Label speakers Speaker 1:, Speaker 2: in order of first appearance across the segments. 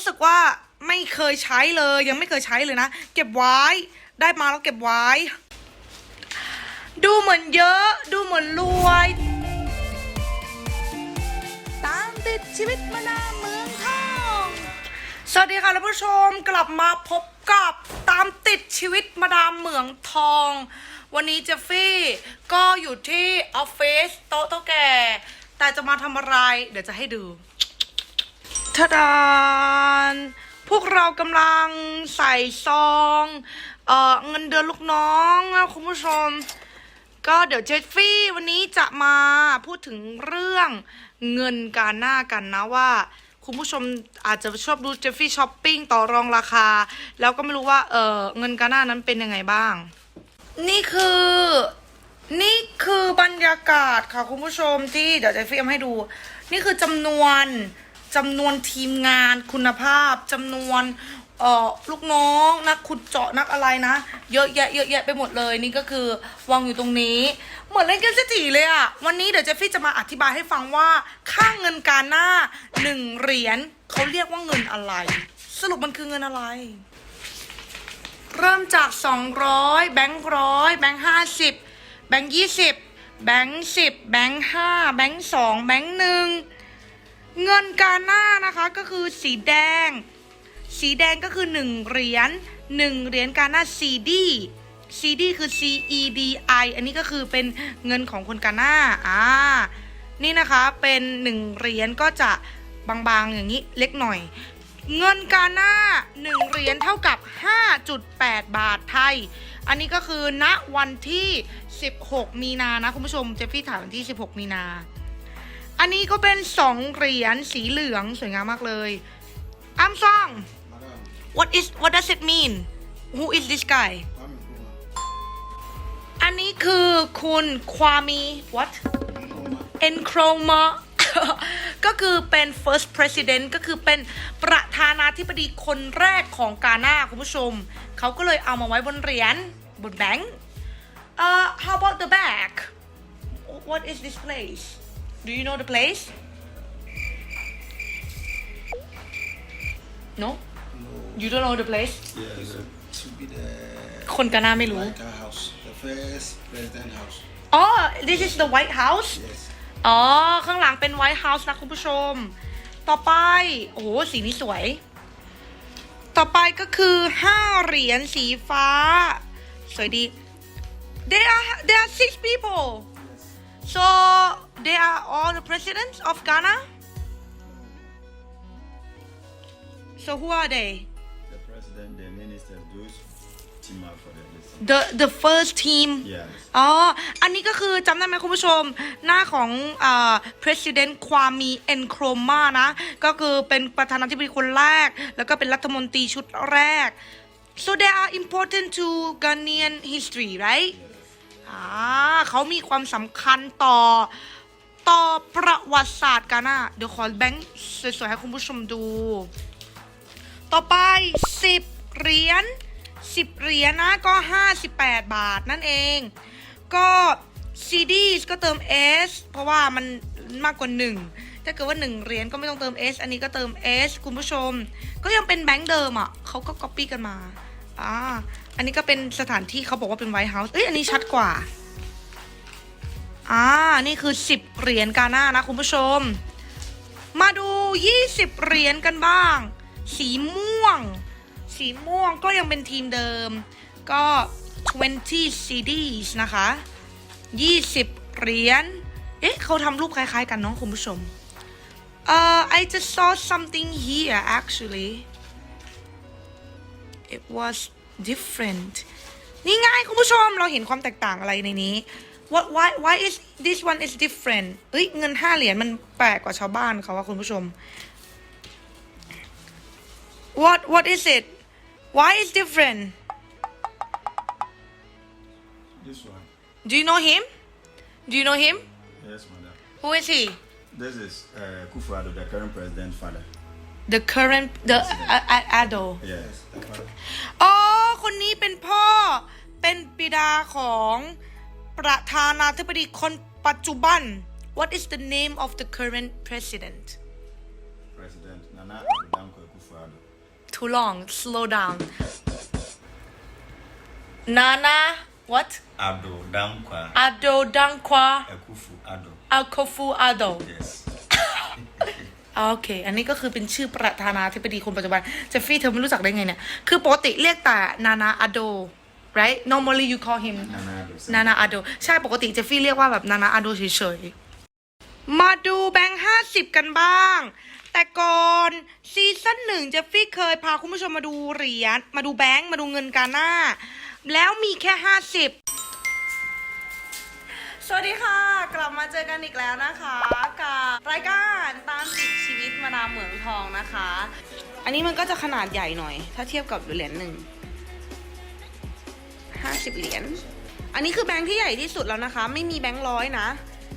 Speaker 1: รู้สึกว่าไม่เคยใช้เลย ยังไม่เคยใช้เลยนะ เก็บไว้ได้มาแล้วเก็บไว้ ดูเหมือนเยอะ ดูเหมือนรวย ตามติดชีวิตมานาเมืองทองสวัสดีค่ะท่านผู้ชมกลับมาพบกับตามติดชีวิตมาดามเหมืองทอง วันนี้เจฟฟี่ก็อยู่ที่ออฟฟิศโต๊ะเท่าแก่ แต่จะมาทำอะไร เดี๋ยวจะให้ดู ทาดานพวกเรากำลังใส่ซองเอ่อเงินเดือนลูกน้องนะคุณผู้ชม ก็เดี๋ยวเจฟฟี่วันนี้จะมาพูดถึงเรื่องเงินการหน้ากันนะว่า คุณผู้ชมอาจจะชอบดูเจฟฟี่ช้อปปิ้งต่อรองราคา แล้วก็ไม่รู้ว่าเออเงินการหน้านั้นเป็นยังไงบ้าง นี่คือนี่คือบรรยากาศค่ะคุณผู้ชมที่เดี๋ยวเจฟฟี่เอามาให้ดู นี่คือจำนวน จำนวนทีมงานคุณภาพจำนวนเอ่อลูกน้องนักขุดเจาะนักอะไรนะ เยอะแยะเยอะแยะไปหมดเลยนี่ก็คือวางอยู่ตรงนี้ เหมือนเล่นเกมเศรษฐีเลยอะวันนี้เดี๋ยวเจฟฟี่จะมาอธิบายให้ฟังว่า ค่าเงินการหน้าหนึ่งเหรียญเขาเรียกว่าเงินอะไร สรุปมันคือเงินอะไร เริ่มจาก 200 แบงค์ร้อยแบงค์ห้าสิบแบงค์ยี่สิบแบงค์สิบแบงค์ห้าแบงค์สองแบงค์หนึ่ง เงินกาหน้านะคะก็คือสีแดง สีแดงก็คือ 1 เหรียญ1เหรียญกาหน้า CD CD คือ C E D I อันนี้ก็คือเป็นเงินของคนกาหน้าอ่านี่นะคะเป็น1เหรียญก็จะบางๆอย่างนี้เล็กหน่อย เงินกาหน้า1เหรียญเท่ากับ 5.8 บาทไทย อันนี้ก็คือณวันที่ 16 มีนานะคุณผู้ชมเจฟฟี่ถ่ายวันที่ 16 มีนา อันนี้ก็เป็น2เหรียญสีเหลืองสวยงามมากเลยอัมซอง
Speaker 2: Madam,
Speaker 1: what is what does it mean who is this guy
Speaker 2: I'm Nkrumah.
Speaker 1: อันนี้คือคุณความี what
Speaker 2: Nkrumah.
Speaker 1: Nkrumah ก็คือเป็น first president ก็คือเป็นประธานาธิบดีคนแรกของกาหน้าคุณผู้ชม เขาก็เลยเอามาไว้บนเหรียญบนแบงค์เอ่อ how about the back what is this place do you know the place no you don't know the place
Speaker 2: Yes, to be the
Speaker 1: คนกาหน้าไม่รู้
Speaker 2: White House, the first president house.
Speaker 1: อ๋อ this is the White House
Speaker 2: Yes.
Speaker 1: อ๋อ ข้างหลังเป็น White House นะคุณผู้ชม ต่อไป โอ้โห สีนี้สวย ต่อไปก็คือ5เหรียญสีฟ้า สวยดี they are they are six people so they are all the presidents of Ghana so who are they
Speaker 3: The president, the ministers, those team up for the list.
Speaker 1: the the first team
Speaker 3: Yes.
Speaker 1: อ๋อ อันนี้ก็คือจำได้ไหมคุณผู้ชม หน้าของอ่า president ความมี Nkrumah นะ ก็คือเป็นประธานาธิบดีคนแรก แล้วก็เป็นรัฐมนตรีชุดแรก so they are important to Ghanaian history right อ่าเขามีความสำคัญต่อต่อประวัติศาสตร์กาน้าเดี๋ยวขอแบงค์สวยๆให้คุณผู้ชมดู ต่อไป 10 เหรียญ10 เหรียญนะก็ 58 บาทนั่นเอง ก็ CDs ก็เติม S เพราะว่ามันมากกว่า 1 ถ้าเกิดว่า 1 เหรียญก็ไม่ต้องเติม S อันนี้ก็เติม S คุณผู้ชม ก็ยังเป็นแบงค์เดิมอะเขาก็ copy กันมาอ่า อันนี้ก็เป็นสถานที่เขาบอกว่าเป็น White House เอ้ยอันนี้ชัดกว่าอ่านี่คือ 10 เหรียญกาหน้านะคุณผู้ชม มาดู 20 เหรียญกันบ้าง สีม่วง สีม่วงก็ยังเป็นทีมเดิม ก็ 20 CDs นะคะ 20 เหรียญ เอ๊ะเขาทำรูปคล้ายๆกันเนาะคุณผู้ชม เอ่อ I just saw something here actually it was different นี่ไงคุณผู้ชมเราเห็นความแตกต่างอะไรในนี้ what why why is this one is different เอ้ยเงิน5เหรียญมันแปลกกว่าชาวบ้านเขาว่าคุณผู้ชม what what is it why is different
Speaker 3: This one.
Speaker 1: do you know him do you know him
Speaker 3: Yes, madam.
Speaker 1: who is he
Speaker 3: This is uh, Kufuor, the current president father.
Speaker 1: the current the uh, uh, Ado
Speaker 3: Yes.
Speaker 2: The father.
Speaker 1: อ๋อ คนนี้เป็นพ่อเป็นบิดาของประธานาธิบดีคนปัจจุบัน What is the name of the current president
Speaker 3: President Nana Nana Addo Dankwa Akufo-Addo.
Speaker 1: too long slow down Nana what
Speaker 3: Addo Dankwa
Speaker 1: Ado Dankwa
Speaker 3: Akufo-Addo.
Speaker 1: Akofu Ado
Speaker 3: Yes.
Speaker 1: โอเค อันนี้ก็คือเป็นชื่อประธานาธิบดีคนปัจจุบัน เจฟฟี่เธอไม่รู้จักได้ไงเนี่ย คือปกติเรียกแต่นานาอโด right normally you call him
Speaker 3: Nana Addo.
Speaker 1: นานาอโด ใช่ปกติเจฟฟี่เรียกว่าแบบนานาอโดเฉยๆ มาดูแบงค์ห้าสิบกันบ้าง แต่ก่อนซีซั่นหนึ่งเจฟฟี่เคยพาคุณผู้ชมมาดูเหรียญ มาดูแบงค์ มาดูเงินกาหน้า แล้วมีแค่ห้าสิบสวัสดีค่ะ กลับมาเจอกันอีกแล้วนะคะ กับรายการ เหมืองทองนะคะ อันนี้มันก็จะขนาดใหญ่หน่อย ถ้าเทียบกับเหรียญหนึ่งห้าสิบเหรียญ อันนี้คือแบงค์ที่ใหญ่ที่สุดแล้วนะคะ ไม่มีแบงค์ร้อยนะ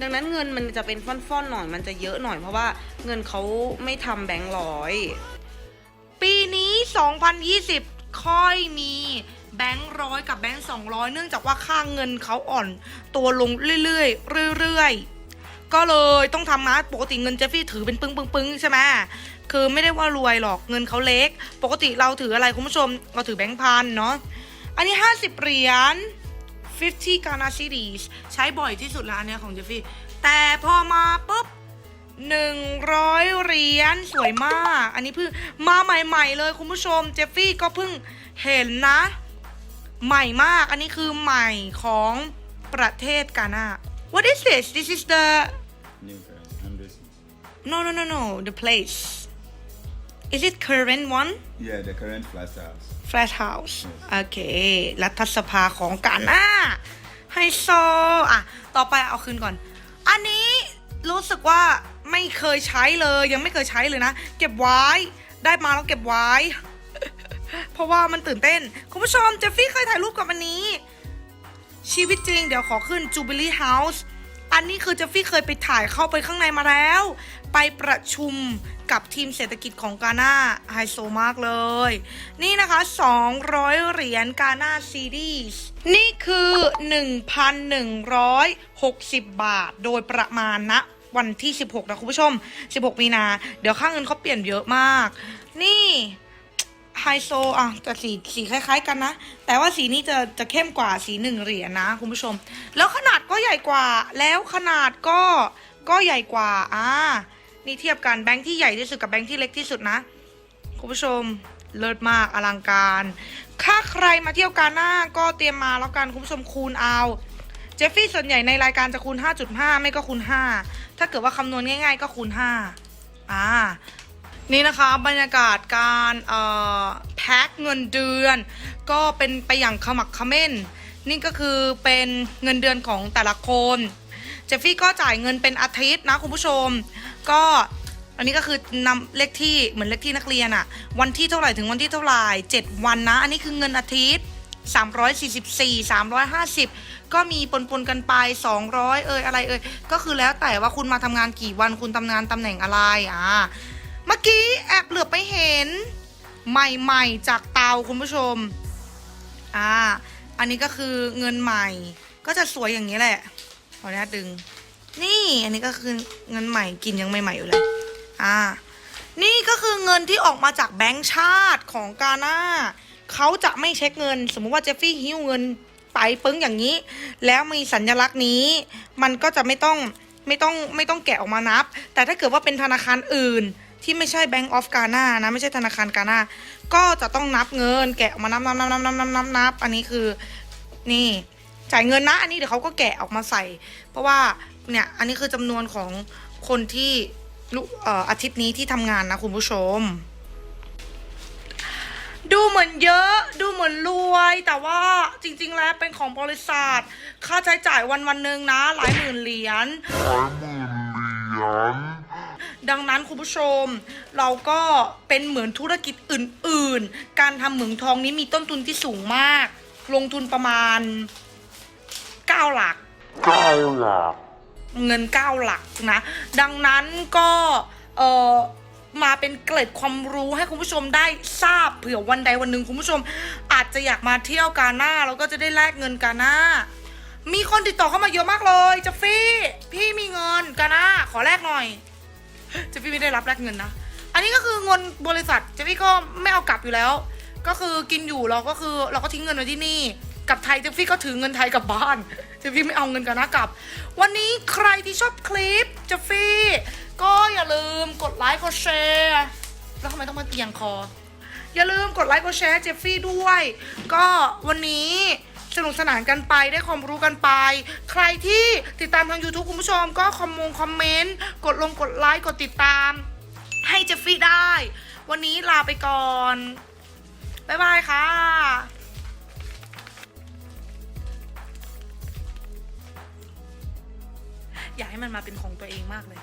Speaker 1: ดังนั้นเงินมันจะเป็นฟ่อนๆหน่อย มันจะเยอะหน่อยเพราะว่าเงินเขาไม่ทำแบงค์ร้อย ปีนี้ 2020 ค่อยมีแบงค์ร้อยกับแบงค์200เนื่องจากว่าค่าเงินเขาอ่อนตัวลงเรื่อยๆเรื่อยๆ ก็เลยต้องทำนะปกติเงินเจฟฟี่ถือเป็นปึ้งปึ้งปึ้งใช่ไหมคือไม่ได้ว่ารวยหรอกเงินเขาเล็ก ปกติเราถืออะไรคุณผู้ชม เราถือแบงค์พันเนาะอันนี้ 50 เหรียญ 50 Ghana Cedis ใช้บ่อยที่สุดแล้วอันเนี้ยของเจฟฟี่ แต่พอมาปุ๊บหนึ่งร้อยเหรียญสวยมาก อันนี้เพิ่งมาใหม่ ๆ เลยคุณผู้ชม เจฟฟี่ก็เพิ่งเห็นนะ ใหม่มาก อันนี้คือใหม่ของประเทศกานา What is this This is the no no no no the place Is it current one
Speaker 3: Yeah, the current flat house.
Speaker 1: Flat House โอเค รัฐสภาของกานาไฮโซอะ ต่อไปเอาคืนก่อน อันนี้รู้สึกว่าไม่เคยใช้เลย ยังไม่เคยใช้เลยนะ เก็บไว้ ได้มาแล้วเก็บไว้ เพราะว่ามันตื่นเต้น คุณผู้ชมเจฟฟี่เคยถ่ายรูปกับอันนี้ ชีวิตจริง เดี๋ยวขอขึ้น Jubilee House อันนี้คือเจฟฟี่เคยไปถ่ายเข้าไปข้างในมาแล้ว ไปประชุมกับทีมเศรษฐกิจของกาน่าไฮโซมากเลย นี่นะคะ 200 เหรียญกาน่าซีรีส์นี่คือ 1,160 บาทโดยประมาณนะวันที่ 16 นะคุณผู้ชม 16 มีนา เดี๋ยวค่าเงินเขาเปลี่ยนเยอะมาก นี่ไฮโซอะแต่สีสีคล้าย ๆ กันนะ แต่ว่าสีนี้จะจะเข้มกว่าสีหนึ่งเหรียญนะคุณผู้ชม แล้วขนาดก็ใหญ่กว่า แล้วขนาดก็ก็ใหญ่กว่า อ่า นี่เทียบกันแบงค์ที่ใหญ่ที่สุดกับแบงค์ที่เล็กที่สุดนะคุณผู้ชมเลิศมากอลังการถ้าใครมาเที่ยวกาหน้าก็เตรียมมาแล้วกันคุณผู้ชมคูณเอาเจฟฟี่ส่วนใหญ่ในรายการจะคูณ 5.5 ไม่ก็คูณ 5 ถ้าเกิดว่าคำนวณง่ายๆ ก็คูณ 5 อ่า นี่นะคะบรรยากาศการเอ่อแพ็คเงินเดือน ก็เป็นไปอย่างขมักเขม้น นี่ก็คือเป็นเงินเดือนของแต่ละคน เจฟฟี่ก็จ่ายเงินเป็นอาทิตย์นะคุณผู้ชม ก็อันนี้ก็คือนำเลขที่เหมือนเลขที่นักเรียนอะวันที่เท่าไหร่ถึงวันที่เท่าไหร่ 7 วันนะ อันนี้คือเงินอาทิตย์ 344 350 ก็มีปนๆกันไป 200 เอ่ยอะไรเอ่ยก็คือแล้วแต่ว่าคุณมาทำงานกี่วันคุณทำงานตำแหน่งอะไรอ่าเมื่อกี้แอบเหลือบไปเห็น ใหม่ๆจากเตาคุณผู้ชมอ่าอันนี้ก็คือเงินใหม่ก็จะสวยอย่างนี้แหละ ออนุญาตดึง นี่อันนี้ก็คือเงินใหม่กินยังใหม่ๆอยู่เลย อ่า นี่ก็คือเงินที่ออกมาจากแบงก์ชาติของกาหน้าเขาจะไม่เช็คเงิน สมมุติว่าเจฟฟี่หิ้วเงินไปปึ้งอย่างนี้ แล้วมีสัญลักษณ์นี้ มันก็จะไม่ต้องไม่ต้องไม่ต้องแกะออกมานับ แต่ถ้าเกิดว่าเป็นธนาคารอื่นที่ไม่ใช่ Bank of Ghana นะ ไม่ใช่ธนาคารกาหน้า ก็จะต้องนับเงิน แกะออกมานับนับนับนับนับนับนับนับอันนี้คือ นี่ จ่ายเงินนะ อันนี้เดี๋ยวเขาก็แกะออกมาใส่ เพราะว่าเนี่ยอันนี้คือจำนวนของคนที่ลุเอ่ออาทิตย์นี้ที่ทำงานนะคุณผู้ชม ดูเหมือนเยอะดูเหมือนรวย แต่ว่าจริง ๆ แล้วเป็นของบริษัท ค่าใช้จ่ายวันวันๆหนึ่งนะหลายหมื่นเหรียญดังนั้นคุณผู้ชม เราก็เป็นเหมือนธุรกิจอื่น ๆ การทำเหมืองทองนี้มีต้นทุนที่สูงมาก ลงทุนประมาณ 9หลักเงิน 9 หลักนะ ดังนั้นก็เออมาเป็นเกร็ดความรู้ให้คุณผู้ชมได้ทราบเผื่อวันใดวันหนึ่งคุณผู้ชม อาจจะอยากมาเที่ยวกาหน้าแล้วก็จะได้แลกเงินกาหน้า มีคนติดต่อเข้ามาเยอะมากเลยจะฟี่ พี่มีเงินกาหน้าขอแลกหน่อยเจะพี่ไม่ได้รับแลกเงินนะ อันนี้ก็คือเงินบริษัทเจฟฟี่ก็ไม่เอากลับอยู่แล้ว ก็คือกินอยู่เราก็คือเราก็ทิ้งเงินไว้ที่นี่ กับไทยเจฟฟี่ก็ถือเงินไทยกลับบ้านเจฟฟี่ไม่เอาเงินกันนะกลับ วันนี้ใครที่ชอบคลิปเจฟฟี่ ก็อย่าลืมกดไลค์กดแชร์แล้วทำไมต้องมาเตียงคอ อย่าลืมกดไลค์กดแชร์เจฟฟี่ด้วย ก็วันนี้สนุกสนานกันไปได้ความรู้กันไป ใครที่ติดตามทาง YouTube คุณผู้ชมก็คอมมงคอมเมนต์กดลงกดไลค์กดติดตาม ให้เจฟฟี่ได้ วันนี้ลาไปก่อน บ๊ายบายค่ะ อยากให้มันมาเป็นของตัวเองมากเลย